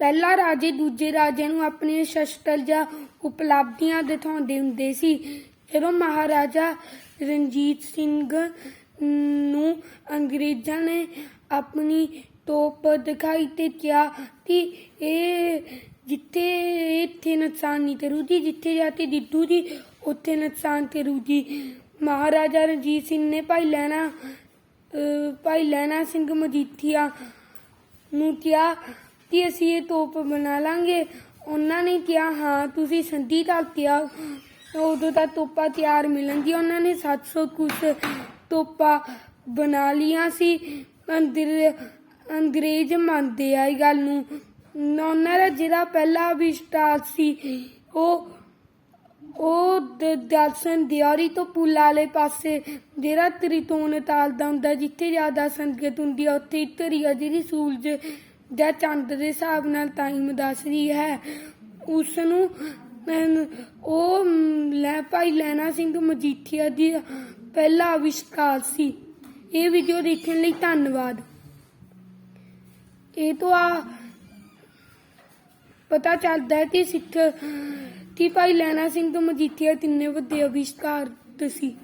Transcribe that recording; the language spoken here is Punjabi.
ਪਹਿਲਾ ਰਾਜੇ ਦੂਜੇ ਰਾਜੇ ਨੂੰ ਆਪਣੇ ਸ਼ਸਤਰ ਜਾਂ ਉਪਲਬਧੀਆਂ ਦਿਖਾਉਂਦੇ ਹੁੰਦੇ ਸੀ। ਜਦੋਂ ਮਹਾਰਾਜਾ ਰਣਜੀਤ ਸਿੰਘ ਨੂੰ ਅੰਗਰੇਜ਼ਾਂ ਨੇ ਆਪਣੀ ਤੋਪ ਦਿਖਾਈ ਤੇ ਕਿਹਾ ਕਿ ਇਹ ਜਿੱਥੇ ਇੱਥੇ ਨੁਕਸਾਨ ਨਹੀਂ ਕਰੂ ਜੀ, ਜਿੱਥੇ ਜਾ ਕੇ ਦਿੱਤੂ ਜੀ, ਉੱਥੇ ਨੁਕਸਾਨ ਕਰੂ ਜੀ। ਮਹਾਰਾਜਾ ਰਣਜੀਤ ਸਿੰਘ ਨੇ ਭਾਈ ਲੈਣਾ ਭਾਈ ਲੈਣਾ ਸਿੰਘ ਮਜੀਠੀਆ ਨੂੰ ਕਿਹਾ ਕਿ ਅਸੀਂ ਇਹ ਤੋਪ ਬਣਾ ਲਾਂਗੇ। ਉਹਨਾਂ ਨੇ ਕਿਹਾ, ਹਾਂ, ਤੁਸੀਂ ਸੰਧੀ ਤੱਕ ਧਾਤਿਆ ਉਦੋਂ ਤਾਂ ਤੋਪਾਂ ਤਿਆਰ ਮਿਲਣਗੀਆਂ ਉਹਨਾਂ ਨੇ 700 ਕੁਛ ਤੋਪਾਂ ਬਣਾ ਲੀਆਂ ਸੀ। ਅੰਦਰ ਅੰਗਰੇਜ਼ ਮੰਨਦੇ ਆ ਇਹ ਗੱਲ ਨੂੰ। ਉਹਨਾਂ ਦਾ ਜਿਹੜਾ ਪਹਿਲਾ ਵਿਸਤਾਰ ਸੀ, ਉਹ ਉਹ ਦਰਸ਼ਨ ਦਿਆਰੀ ਤੋਂ ਪੁੱਲ ਵਾਲੇ ਪਾਸੇ ਜਿਹੜਾ ਤ੍ਰਿਤੋਣ ਤਾਲ ਦਾ ਹੁੰਦਾ, ਜਿੱਥੇ ਜ਼ਿਆਦਾ ਸੰਗਤ ਹੁੰਦੀ ਆ, ਉੱਥੇ ਧਰੀਆ ਆ ਜਿਹੜੀ ਸੂਰਜ ਜਾਂ ਚੰਦ ਦੇ ਹਿਸਾਬ ਨਾਲ ਟਾਈਮ ਦੱਸਦੀ ਹੈ। ਉਸ ਨੂੰ ਉਹ ਲੈ, ਭਾਈ ਲੈਣਾ ਸਿੰਘ ਮਜੀਠੀਆ ਦੀ ਪਹਿਲਾ ਆਵਿਸ਼ਕਾਰ ਸੀ। ਇਹ ਵੀਡੀਓ ਦੇਖਣ ਲਈ ਧੰਨਵਾਦ। ਇਹ ਤੋਂ ਆ ਪਤਾ ਚੱਲਦਾ ਹੈ ਕਿ ਸਿੱਖ, ਕਿ ਭਾਈ ਲੈਣਾ ਸਿੰਘ ਮਜੀਠੀਆ ਤਿੰਨੇ ਵੱਡੇ ਅਵਿਸ਼ਕਾਰ ਸੀ।